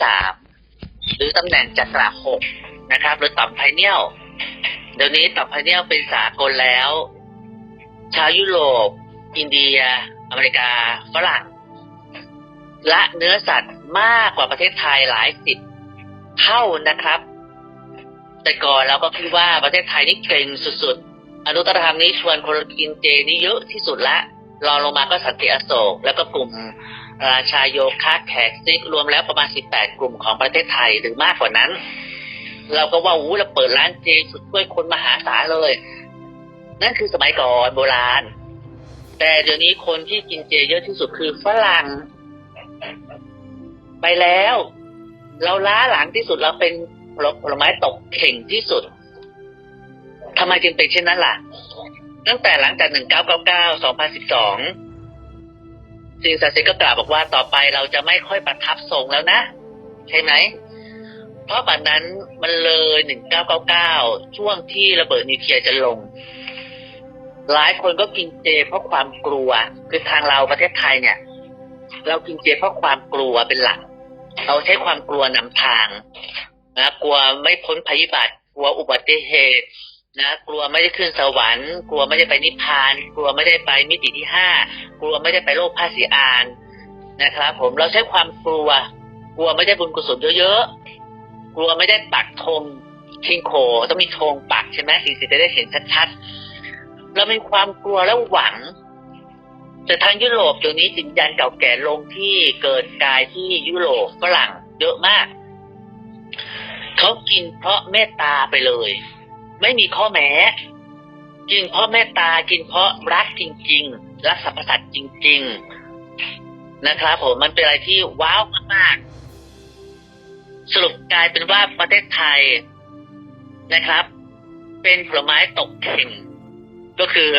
สามหรือตำแหน่งจักระหกนะครับ หรือต่อมไพเนียลเดี๋ยวนี้ต่อมไพเนียลเป็นสากลแล้ว ชาวยุโรป อินเดีย อเมริกาฝรั่งละเนื้อสัตว์มากกว่าประเทศไทยหลายสิบเท่านะครับ แต่ก่อนเราก็คิดว่าประเทศไทยนี่เก่งสุดๆ อนุตตรธรรมนี้ชวนคนกินเจนี่เยอะที่สุดละรองลงมาก็สันติอโศกแล้วก็กลุ่ม ราชาโยคะแขกซิกรวมแล้วประมาณ 18 กลุ่มของประเทศไทยหรือมากกว่านั้น เราก็ว่าอู้เราเปิดร้านเจสุดช่วยคนมหาศาลเลย นั่นคือสมัยก่อนโบราณ แต่เดี๋ยวนี้คนที่กินเจเยอะที่สุดคือฝรั่งไปแล้ว เราล้าหลังที่สุดเราเป็นผลผลไม้ตกเข่งที่สุดทำไมจึงเป็นเช่นนั้นล่ะ ตั้งแต่หลังจาก 1999 2012 สิ่งศักดิ์สิทธิ์ก็กล่าวบอกว่าต่อไปเราจะไม่ค่อยประทับทรงแล้วนะ ใช่ไหม เพราะบัดนั้นมันเลย1999ช่วงที่ระเบิดนิวเคลียร์จะลง หลายคนก็กินเจเพราะความกลัว คือทางเราประเทศไทยเนี่ย เรากินเจเพราะความกลัวเป็นหลัก เราใช้ความกลัวนำทางนะกลัวไม่พ้นภัยพิบัติกลัวอุบัติเหตุ นะกลัวไม่ได้ขึ้นสวรรค์ กลัวไม่ได้ไปนิพพาน กลัวไม่ได้ไปมิติที่ห้ากลัวไม่ได้ไปโลกภาสีอานนะครับ ผมเราใช้ความกลัว กลัวไม่ได้บุญกุศลเยอะๆกลัวไม่ได้ปักธงคิงโคต้องมีธงปักใช่ไหมสิ่งที่จะได้เห็นชัดๆเรามีความกลัวแล้วหวังแต่ทางยุโรปเดี๋ยวนี้จิตวิญญาณเก่าแก่ลงที่เกิดกายที่ยุโรปฝรั่งเยอะมากเขากินเพราะเมตตาไปเลย ไม่มีข้อแม้กินเพราะเมตตากินเพราะรักจริง ๆ รักสรรพสัตว์จริง ๆ นะครับผมมันเป็นอะไรที่ว้าวมากๆ สรุปกลายเป็นว่าประเทศไทยนะครับ เป็นผลไม้ตกเข่ง ก็คือ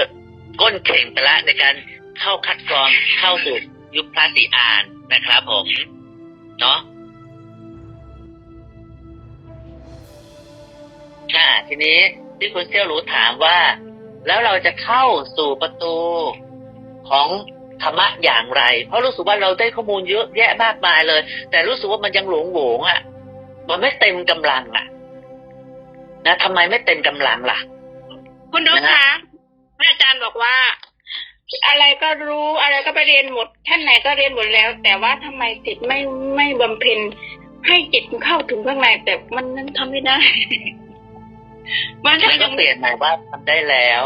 ก้นเข่งไปแล้วในการเข้าคัดกรองเข้าสู่ยุคพระศรีอานนะครับผมเนาะอ่ทีนี้ ที่คุณเซี่ยวรู้ถามว่า แล้วเราจะเข้าสู่ประตูของธรรมะอย่างไร เพราะรู้สึกว่าเราได้ข้อมูลเยอะแยะมากมายเลย แต่รู้สึกว่ามันยังหลงโหงอะ มันไม่เต็มกำลังอะ นะทำไมไม่เต็มกำลังล่ะ คุณนกนะคะฮะพระอาจารย์บอกว่า อะไรก็รู้อะไรก็ไปเรียนหมดท่านไหนก็เรียนหมดแล้ว แต่ว่าทำไมจิตไม่ไม่บำเพ็ญให้จิตเข้าถึงข้างในแต่มันนั้นทำไม่ได้ มันแล้วก็เปลี่ยนหม่ว่าทำได้แล้ว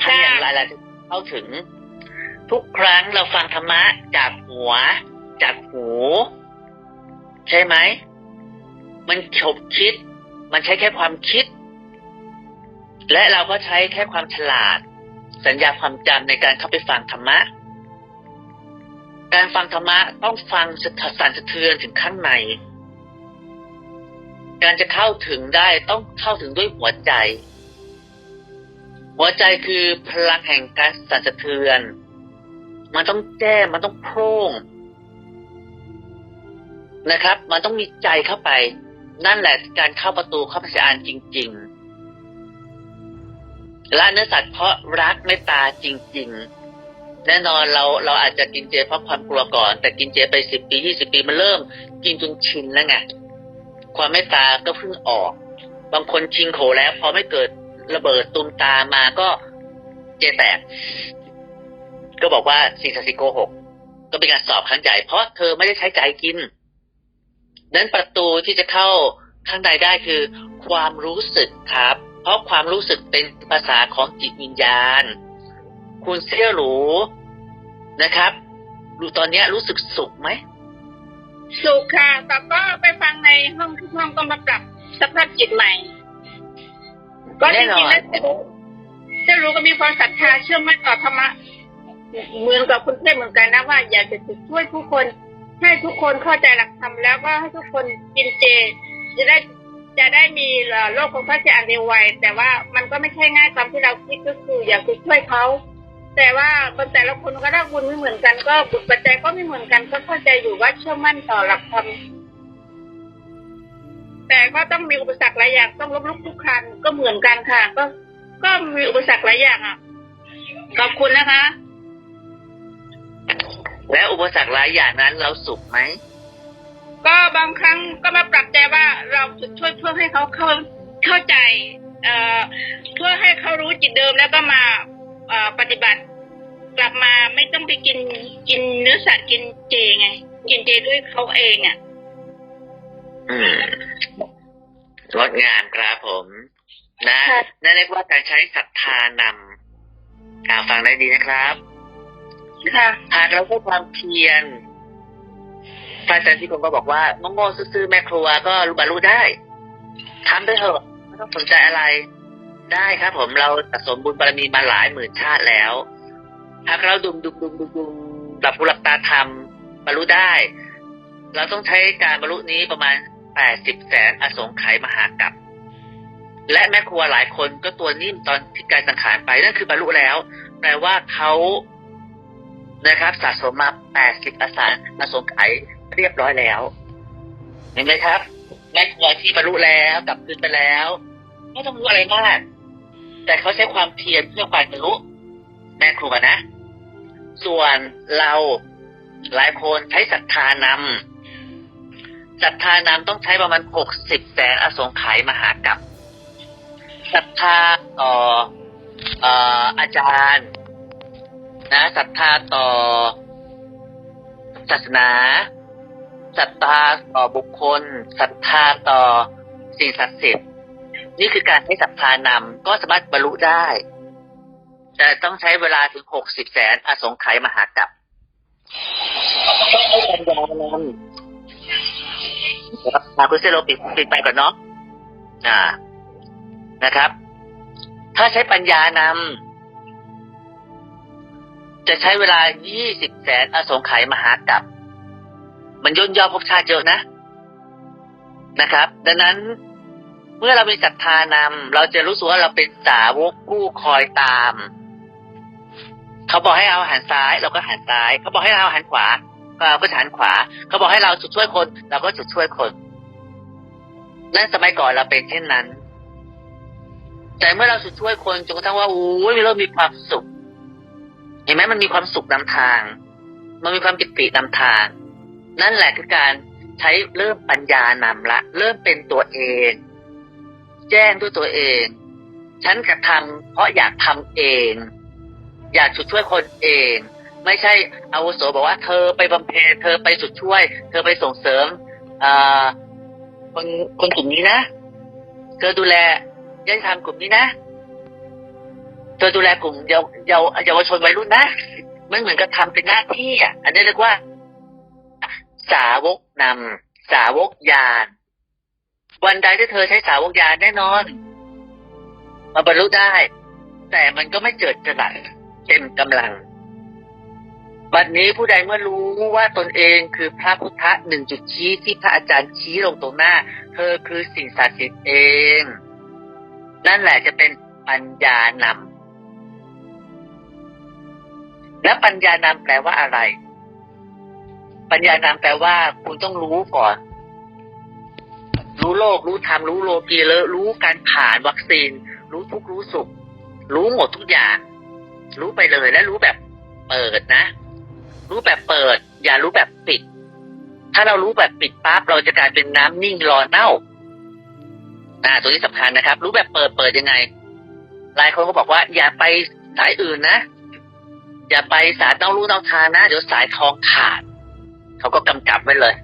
ทำอย่างไรเราจะเข้าถึง ทุกครั้งเราฟังธรรมะจากหัว จากหู ใช่ไหม มันฉบคิด มันใช้แค่ความคิด และเราก็ใช้แค่ความฉลาด สัญญาความจำในการเข้าไปฟังธรรมะ การฟังธรรมะต้องฟังสะสั่นสะเทือนถึงข้างใน การจะเข้าถึงได้ต้องเข้าถึงด้วยหัวใจ หัวใจคือพลังแห่งการสั่นสะเทือน มันต้องแจ้มันต้องโพร่งนะครับ มันต้องมีใจเข้าไป นั่นแหละการเข้าประตูเข้าพระสานจริง ๆละเนื้อสัตว์เพราะรักเมตตาจริง ๆ แน่นอนเราเราอาจจะกินเจเพราะความกลัวก่อน แต่กินเจไปสิบปียี่สิบปีมันเริ่ม กินจนชินแล้วไง ความเมตตาก็เพิ่งออก บางคนชิงโขแล้ว พอไม่เกิดระเบิดตุมตามาก็เจแตก ก็บอกว่าสิ่งศักดิ์สิทธิ์โกหก ก็เป็นการสอบครั้งใหญ่เพราะเธอไม่ได้ใช้ใจกินนั้นประตูที่จะเข้าข้างในได้คือ ความรู้สึกครับ เพราะความรู้สึกเป็นภาษาของจิตวิญญาณ คุณเสี่ยหรูนะครับรู้ตอนนี้รู้สึกสุขไหม สุขค่ะแต่ก็ไปฟังในห้องทุกห้องก็มาปรับสภาพจิตใหม่ ก็จแน่นอนริงๆแล้วจะรู้จะรู้ก็มีความศรัทธาเชื่อมั่นต่อธรรมะเหมือนกับคุณเทพเหมือนกันนะว่า อยากจะช่วยผู้คนให้ทุกคนเข้าใจหลักธรรมแล้วก็ให้ทุกคนกินเจ จะได้จะได้มีเอ่อโลกของพระเจ้าเร็วไวแต่ว่ามันก็ไม่ใช่ง่ายตามที่เราคิดก็คือ อยากจะช่วยเขา แต่ว่าบนแต่ละคนก็ได้บุญไม่เหมือนกัน ก็บุญปัจจัยก็ไม่เหมือนกัน ก็เข้าใจอยู่ว่าเชื่อมั่นต่อหลักธรรมแต่ก็ต้องมีอุปสรรคหลายอย่างต้องลบลุกทุกคันก็เหมือนกันค่ะ ก็ก็มีอุปสรรคหลายอย่างอะขอบคุณนะคะ และอุปสรรคหลายอย่างนั้นเราสุขไหมก็บางครั้งก็มาปรับใจว่าเราจะช่วยเพื่อให้เขาเข้าเข้าใจ เอ่อเพื่อให้เขารู้จิตเดิมแล้วก็มาเอ่อปฏิบัติ กลับมาไม่ต้องไปกินกินเนื้อสัตว์กินเจไง กินเจด้วยเขาเองอะ อืมงดงามครับผม นะค่ะ นั่นเรียกว่าการใช้ศรัทธานำอ่าฟังได้ดีนะครับค่ะ หากเราใช้ความเพียรพระอาจารย์ที่ผมก็บอกว่าโง่ๆซื่อๆแม่ครัวก็รู้บรรลุได้ทำไปเถอะไม่ต้องสนใจอะไร ได้ครับผมเราสะสมบุญบารมีมาหลายหมื่นชาติแล้ว หากเราดุมดุมดุมดุมดุมหลับหูหลับตาทำบรรลุได้ เราต้องใช้การบรรลุนี้ประมาณแปดสิบแสนอสงไขยมหากัปและแม่ครัวหลายคนก็ตัวนิ่มตอนที่การสังขารไปนั่นคือบรรลุแล้ว แปลว่าเขานะครับ สะสมมา80อสารอสงไขยเรียบร้อยแล้ว เห็นไหมครับ แม่ครัวที่บรรลุแล้วกลับคืนไปแล้ว ไม่ต้องรู้อะไรมาก แต่เขาใช้ความเพียรเพื่อความบรรลุ แม่ครัวนะ ส่วนเราหลายคนใช้ศรัทธานำศรัทธานำต้องใช้ประมาณ60แสนอสงไขยมหากัปศรัทธาต่อเอ่ออาจารย์ นะศรัทธาต่อศาสนาศรัทธาต่อบุคคลศรัทธาต่อสิ่งศักดิ์สิทธิ์นี่คือการให้ศรัทธานำก็สามารถบรรลุได้ แต่ต้องใช้เวลาถึงหกสิบแสนอสงไขยมหากัปต้องให้ปัญญานำมาคุณเซโลปิดปิดไปก่อนเนาะอ่านะครับ ถ้าใช้ปัญญานำจะใช้เวลา20แสนอสงไขยมหากัปมันย่นย่อภพชาติเยอะนะนะครับ ดังนั้นเมื่อเรามีศรัทธานำเราจะรู้สึกว่าเราเป็นสาวกผู้คอยตาม เขาบอกให้เราหันซ้ายเราก็หันซ้าย เขาบอกให้เราหันขวาเราก็หันขวา เขาบอกให้เราจุดช่วยคน เราก็จุดช่วยคนนั่นสมัยก่อนเราเป็นเช่นนั้น แต่เมื่อเราจุดช่วยคนจนกระทั่งว่าโอ้ยเรามีความสุข เห็นไหมมันมีความสุขนำทาง มันมีความปิตินำทาง นั่นแหละคือการใช้เริ่มปัญญานำละ เริ่มเป็นตัวเอง แจ้งด้วยตัวเอง ฉันกระทำเพราะอยากทำเอง อยากจุดช่วยคนเอง ไม่ใช่อาวุโสบอกว่าเธอไปบำเพ็ญเธอไปจุดช่วย เธอไปส่งเสริมอคนคนกลุ่มนี้นะเธอดูแลญาติธรรมกลุ่มนี้นะเธอดูแลกลุ่มเยาวเยาวเยาวชนวัยรุ่นนะมันเหมือนกับทำเป็นหน้าที่อะอันนี้เรียกว่า สาวกนำสาวกยาน วันใดที่เธอใช้สาวกยานแน่นอนมาบรรลุได้ แต่มันก็ไม่เจิดจรัส เต็มกำลัง บัดนี้ผู้ใดเมื่อรู้ว่าตนเองคือพระพุทธหนึ่งจุดชี้ที่พระอาจารย์ชี้ลงตรงหน้า เธอคือสิ่งศักดิ์สิทธิ์เอง นั่นแหละจะเป็นปัญญานำและปัญญานำแปลว่าอะไร ปัญญานำแปลว่า คุณต้องรู้ก่อน รู้โลก รู้ธรรมรู้โลกีเลรู้การผ่านวัคซีน รู้ทุกรู้สุข รู้หมดทุกอย่าง รู้ไปเลยและรู้แบบเปิดนะ รู้แบบเปิด อย่ารู้แบบปิด ถ้าเรารู้แบบปิดปั๊บเราจะกลายเป็นน้ำนิ่งรอเน่าอ่าตัวนี้สำคัญนะครับ รู้แบบเปิดเปิดยังไง หลายคนก็บอกว่า อย่าไปสายอื่นนะ อย่าไปสายต้องรู้ต้องทานนะ เดี๋ยวสายทองขาด เขาก็กำกับไว้เลย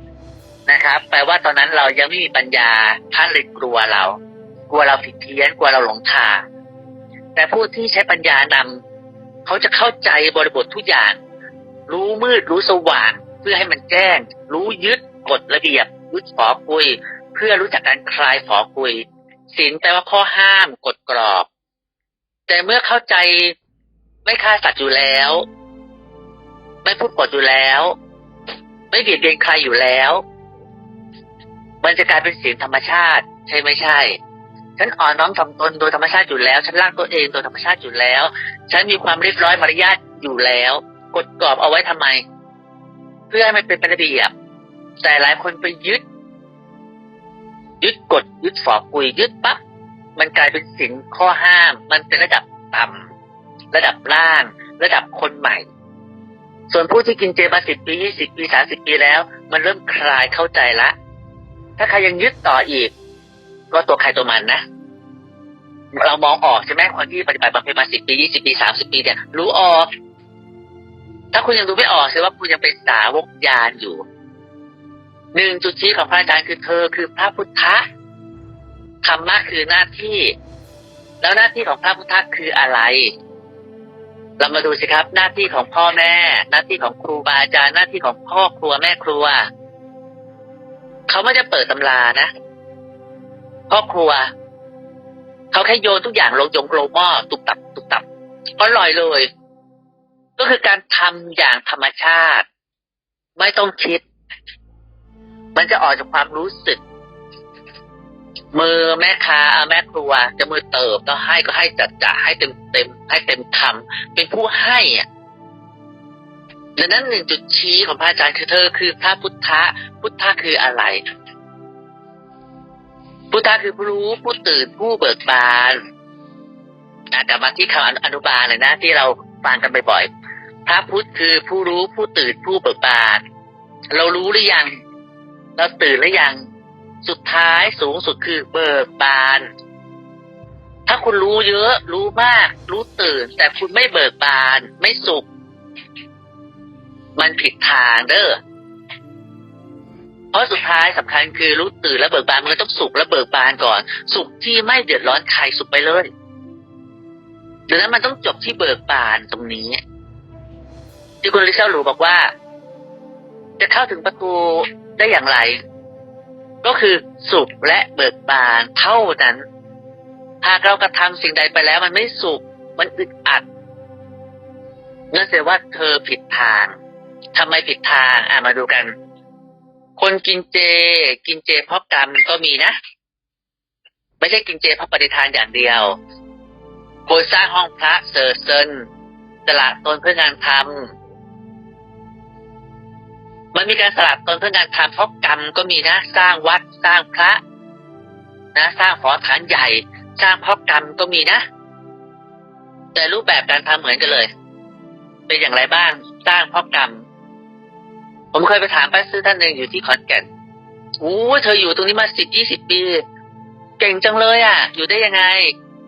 นะครับ แปลว่าตอนนั้นเรายังไม่มีปัญญาท่านเลยกลัวเรา กลัวเราผิดเพี้ยน กลัวเราหลงทางแต่ผู้ที่ใช้ปัญญานำ เขาจะเข้าใจบริบททุกอย่าง รู้มืดรู้สว่าง เพื่อให้มันแจ้ง รู้ยึดกฎระเบียบรู้ฝอคุย เพื่อรู้จักการคลายฝอคุยศีลแปลว่าข้อห้ามกฎกรอบ แต่เมื่อเข้าใจไม่ฆ่าสัตว์อยู่แล้ว ไม่พูดปดอยู่แล้ว ไม่เบียดเบียนใครอยู่แล้ว มันจะกลายเป็นเสียงธรรมชาติ ใช่ไม่ใช่ ฉันอ่อนน้อมถ่อมตนโดยธรรมชาติอยู่แล้ว ฉันร่างตัวเองโดยธรรมชาติอยู่แล้ว ฉันมีความเรียบร้อยมารยาทอยู่แล้วกฎกรอบเอาไว้ทำไม เพื่อให้มันเป็นระเบียบ แต่หลายคนไปยึด ยึดกฎยึดฝอกุยยึดปั๊บมันกลายเป็นสินข้อห้าม มันเป็นระดับต่ำระดับล่าง ระดับคนใหม่ ส่วนผู้ที่กินเจมาสิบปียี่สิบปีสามสิบปีแล้ว มันเริ่มคลายเข้าใจละ ถ้าใครยังยึดต่ออีก ก็ตัวใครตัวมันนะเรามองออกใช่ไหมคนที่ปฏิบัติบำเพ็ญมาสิบปียี่สิบปีสามสิบปีเนี่ยรู้ออก ถ้าคุณยังดูไม่ออกแสดงว่าคุณยังเป็นสาวกยานอยู่หนึ่งจุดชี้ของพระอาจารย์คือเธอคือพระพุทธะธรรมะคือหน้าที่ แล้วหน้าที่ของพระพุทธะคืออะไร เรามาดูสิครับ หน้าที่ของพ่อแม่ หน้าที่ของครูบาอาจารย์หน้าที่ของพ่อครัวแม่ครัวเขาไม่ได้เปิดตำรานะ พ่อครัว เขาแค่โยนทุกอย่างลงจงโกลหม้อตุบตับตุบตับก็ลอยเลย ก็คือการทำอย่างธรรมชาติ ไม่ต้องคิด มันจะออกจากความรู้สึก มือแม่ค้าแม่ครัว จะมือเติบต้อให้ก็ให้จัดจ่าให้เต็มเต็มให้เต็มคำเป็นผู้ให้อะดังนั้นหนึ่งจุดชี้ของพระอาจารย์คือเธอคือพระพุทธะพุทธะคืออะไร พุทธะคือผู้รู้ผู้ตื่นผู้เบิกบานนะกลับมาที่คำอนุบาลเลยนะ ที่เราฟังกันบ่อยๆพระพุทธคือผู้รู้ผู้ตื่นผู้เบิกบานเรารู้หรือยัง เราตื่นหรือยัง สุดท้ายสูงสุดคือเบิกบาน ถ้าคุณรู้เยอะ รู้มาก รู้ตื่น แต่คุณไม่เบิกบาน ไม่สุข มันผิดทางเด้อ เพราะสุดท้ายสำคัญคือรู้ตื่นและเบิกบานมันต้องสุขและเบิกบานก่อน สุขที่ไม่เดือดร้อนใครสุขไปเลยดังนั้นมันต้องจบที่เบิกบานตรงนี้ ที่คุณลิเซลหรูบอกว่า จะเข้าถึงประตูได้อย่างไร ก็คือสุขและเบิกบานเท่านั้น หากเรากระทำสิ่งใดไปแล้ว มันไม่สุข มันอึดอัดนั่นแสดงว่าเธอผิดทางทำไมผิดทาง อะมาดูกัน คนกินเจ กินเจเพราะกรรมก็มีนะ ไม่ใช่กินเจเพราะปฏิทานอย่างเดียวคนสร้างห้องพระเซอร์เซนตลาดตนเพื่องานทำมันมีการสลับตนเพื่องานทำเพราะกรรมก็มีนะ สร้างวัดสร้างพระ นะ สร้างหอฐานใหญ่ สร้างเพราะกรรมก็มีนะ แต่รูปแบบการทำเหมือนกันเลย เป็นอย่างไรบ้าง สร้างเพราะกรรม ผมเคยไปถามป้าซื้อท่านหนึ่งอยู่ที่ขอนแก่นโอ้เธออยู่ตรงนี้มาสิบยี่สิบปี เก่งจังเลยอะ อยู่ได้ยังไง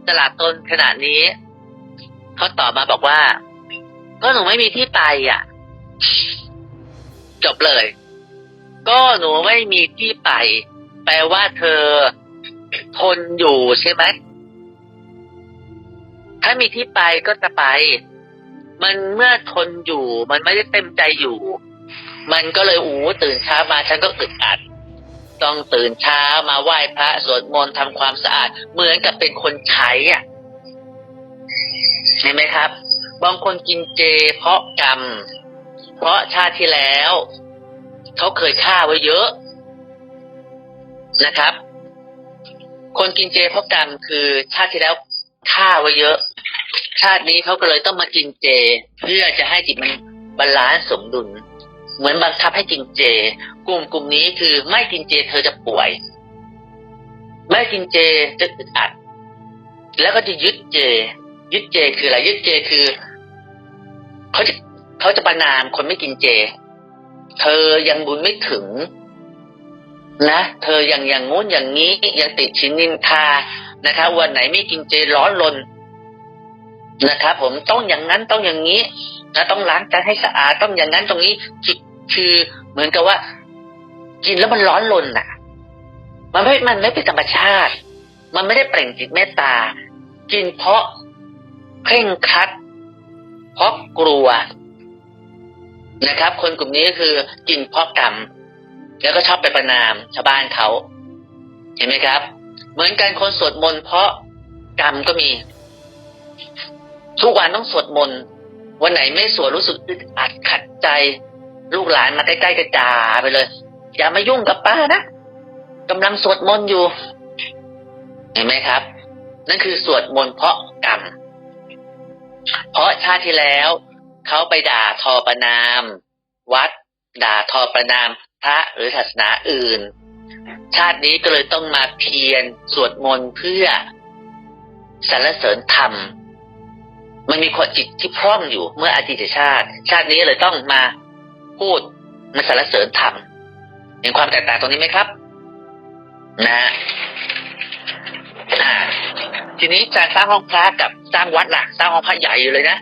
ตลาดตนขนาดนี้ เขาตอบมาบอกว่า ก็หนูไม่มีที่ไปอะ จบเลย ก็หนูไม่มีที่ไป แปลว่าเธอทนอยู่ใช่ไหม ถ้ามีที่ไปก็จะไป มันเมื่อทนอยู่ มันไม่ได้เต็มใจอยู่ มันก็เลยอู้ตื่นเช้ามาฉันก็อึดอัด ต้องตื่นเช้ามาไหว้พระสวดมนต์ทำความสะอาด เหมือนกับเป็นคนใช้อะเห็นไหมครับ บางคนกินเจ เพราะกรรม เพราะชาติที่แล้วเขาเคยฆ่าไว้เยอะนะครับ คนกินเจเพราะกรรมคือชาติที่แล้วฆ่าไว้เยอะ ชาตินี้เขาก็เลยต้องมากินเจ เพื่อจะให้จิตมันบาลานซ์สมดุล เหมือนบังคับให้กินเจ กลุ่มกลุ่มนี้คือไม่กินเจเธอจะป่วย ไม่กินเจจะอึดอัด แล้วก็จะยึดเจ ยึดเจคืออะไรยึดเจคือเขาจะเขาจะประนามคนไม่กินเจ เธอยังบุญไม่ถึง นะ เธอยังอย่างงู้นอย่างนี้ยังติดชิ้นนินทานะครับวันไหนไม่กินเจร้อนรนนะครับผมต้องอย่างนั้นต้องอย่างนี้ นะต้องล้างจานให้สะอาดต้องอย่างนั้นตรงนี้คือคือเหมือนกับว่า กินแล้วมันร้อนรนน่ะ มันไม่มันไม่เป็นธรรมชาติ มันไม่ได้เปล่งจิตเมตตา กินเพราะเคร่งครัด เพราะกลัวนะครับ คนกลุ่มนี้ก็คือกินเพราะกรรมแล้วก็ชอบไปประนามชาวบ้านเขาเห็นไหมครับ เหมือนกันคนสวดมนต์เพราะกรรมก็มี ทุกวันต้องสวดมนต์ วันไหนไม่สวดรู้สึกอึดอัดขัดใจ ลูกหลานมาใกล้ๆกระจาไปเลย อย่ามายุ่งกับป้านะกำลังสวดมนต์อยู่ เห็นไหมครับ นั่นคือสวดมนต์เพราะกรรม เพราะชาติที่แล้วเขาไปด่าทอประนาม วัด ด่าทอประนาม พระหรือศาสนาอื่น ชาตินี้ก็เลยต้องมาเพียรสวดมนต์เพื่อสรรเสริญธรรม มันมีความจิตที่พร่องอยู่เมื่ออดีตชาติ ชาตินี้เลยต้องมาพูดมาสรรเสริญธรรมเห็นความแตกต่างตรงนี้ไหมครับ นะอ่าทีนี้การสร้างห้องพระกับสร้างวัดล่ะสร้างห้องพระใหญ่อยู่เลยนะ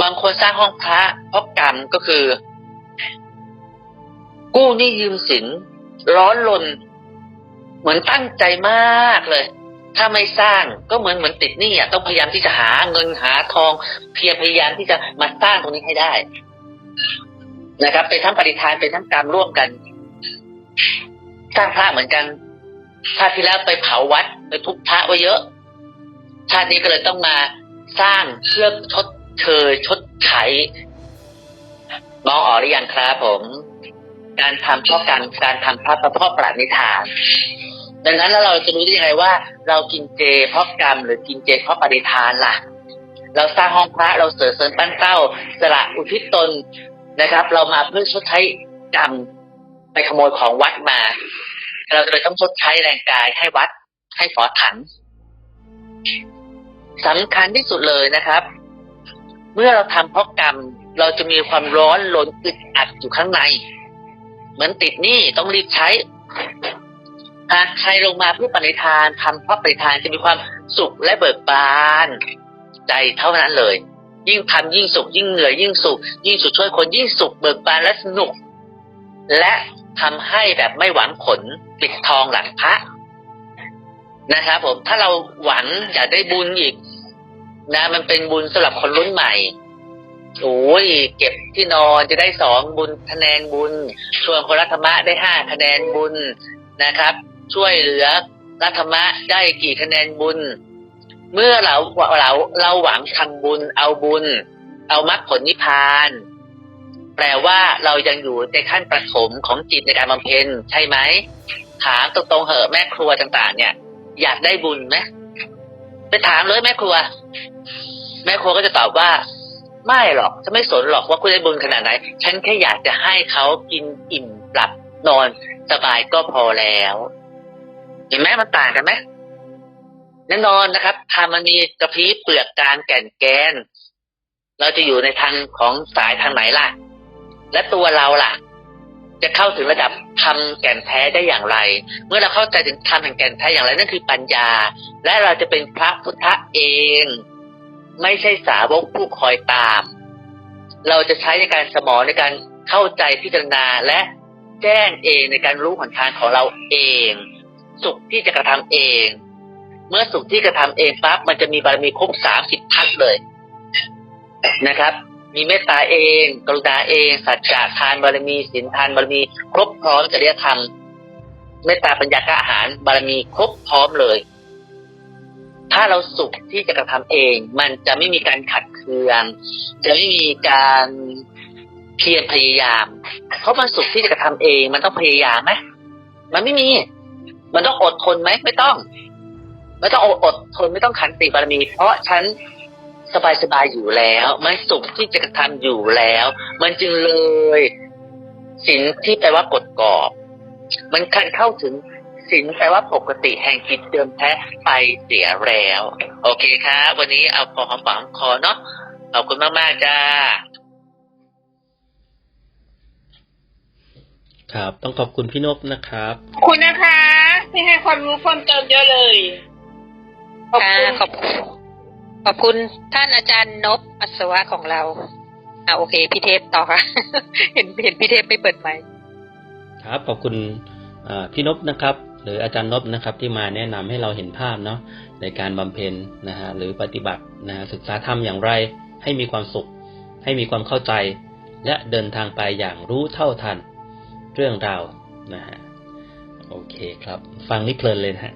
บางคนสร้างห้องพระเพราะกรรมก็คือ กู้หนี้ยืมสินร้อนรนเหมือนตั้งใจมากเลย ถ้าไม่สร้างก็เหมือนเหมือนติดหนี้อะต้องพยายามที่จะหาเงินหาทอง เพียรพยายามที่จะมาสร้างตรงนี้ให้ได้ นะครับ เป็นทั้งปฏิทานเป็นทั้งกรรมร่วมกัน สร้างพระเหมือนกันชาติที่แล้วไปเผาวัดไปทุบพระไว้เยอะ ชาตินี้ก็เลยต้องมาสร้างเพื่อชดเชยชดใช้มองออกหรือยังครับผม การทำเพราะการการทำพระเพราะปราณิธาน ดังนั้นแล้วเราจะรู้ได้ยังไงว่า เรากินเจเพราะกรรม หรือกินเจเพราะปฏิทานล่ะ เราสร้างห้องพระเราเสริมเสริญปั้นเต้า สละอุทิศตนนะครับ เรามาเพื่อชดใช้กรรมไปขโมยของวัดมา เราเลยต้องชดใช้แรงกายให้วัดให้ฝอถังสำคัญที่สุดเลยนะครับ เมื่อเราทำเพราะกรรม เราจะมีความร้อนรนอึดอัดอยู่ข้างใน เหมือนติดหนี้ต้องรีบใช้ หากใครลงมาเพื่อปณิธานทำเพราะปณิธานจะมีความสุขและเบิกบาน ใจเท่านั้นเลย ยิ่งทำยิ่งสุข ยิ่งเหนื่อยยิ่งสุข ยิ่งสุขช่วยคนยิ่งสุขเบิกบานและสนุก และทำให้แบบไม่หวังผลปิดทองหลังพระนะครับผมถ้าเราหวังอยากได้บุญอีก นะ มันเป็นบุญสำหรับคนรุ่นใหม่โอ้ยเก็บที่นอนจะได้สองบุญคะแนนบุญ ชวนคนรัธรรมะได้ห้าคะแนนบุญนะครับ ช่วยเหลือรัฐธรรมะได้กี่คะแนนบุญ เมื่อเราเราเราหวังทำบุญเอาบุญ เอามรรคผลนิพพาน แปลว่าเรายังอยู่ในขั้นประถมของจิตในการบำเพ็ญใช่ไหมถามตรงๆเหอะแม่ครัวต่าง ๆ เนี่ย อยากได้บุญไหมไปถามเลยแม่ครัว แม่ครัวก็จะตอบว่า ไม่หรอกจะไม่สนหรอกว่าคุณได้บุญขนาดไหน ฉันแค่อยากจะให้เขากินอิ่มหลับนอนสบายก็พอแล้ว เห็นไหมมันต่างกันไหมแน่นอนนะครับทามันมีกระพริบเปลือกกลางแก่นแกน เราจะอยู่ในทางของสายทางไหนล่ะ และตัวเราล่ะ จะเข้าถึงระดับทำแก่นแท้ได้อย่างไร เมื่อเราเข้าใจถึงทำแห่งแก่นแท้อย่างไรนั่นคือปัญญา และเราจะเป็นพระพุทธเอง ไม่ใช่สาวกผู้คอยตาม เราจะใช้ในการสมองในการเข้าใจพิจารณาและแจ้งเองในการรู้หนทางของเราเอง สุขที่จะกระทำเอง เมื่อสุขที่กระทำเองปั๊บมันจะมีบารมีครบสามสิบทัศเลยนะครับ มีเมตตาเอง กรุณาเอง สัจจะทานบารมีศีลทานบารมีครบพร้อมจริยธรรมเมตตาปัญญากอาหารบารมีครบพร้อมเลย ถ้าเราสุขที่จะกระทำเอง มันจะไม่มีการขัดเคือง จะไม่มีการเพียรพยายาม เพราะมันสุขที่จะกระทำเอง มันต้องพยายามไหมมันไม่มี มันต้องอดทนไหมไม่ต้องไม่ต้องอดทนไม่ต้องขันติบารมี เพราะฉันสบายสบายๆอยู่แล้วมันสุขที่จะกระทำอยู่แล้ว มันจึงเลยสินที่แปลว่ากฎกรอบ มันคันเข้าถึงสินแปลว่าปกติแห่งจิตเดิมแท้ไปเสียแล้ว โอเคครับ วันนี้เอาพอหอมปากหอมคอเนาะขอบคุณมากๆจ้า ครับ ต้องขอบคุณพี่นพนะครับขอบคุณนะคะ ที่ให้ความรู้เพิ่มเติมเยอะเลยขอบค่ะคุณขอบคุณขอบคุณท่านอาจารย์นบอัศวะของเราอ่าโอเค พี่เทพต่อค่ะ เห็นเห็นพี่เทพไม่เปิดไมค์ครับขอบคุณอ่าพี่นพนะครับ หรืออาจารย์นพนะครับ ที่มาแนะนำให้เราเห็นภาพเนาะในการบำเพ็ญนะฮะหรือปฏิบัตินะฮะศึกษาธรรมอย่างไร ให้มีความสุข ให้มีความเข้าใจ และเดินทางไปอย่างรู้เท่าทันเรื่องราวนะฮะ โอเคครับ ฟังนี่เพลินเลยนะฮะ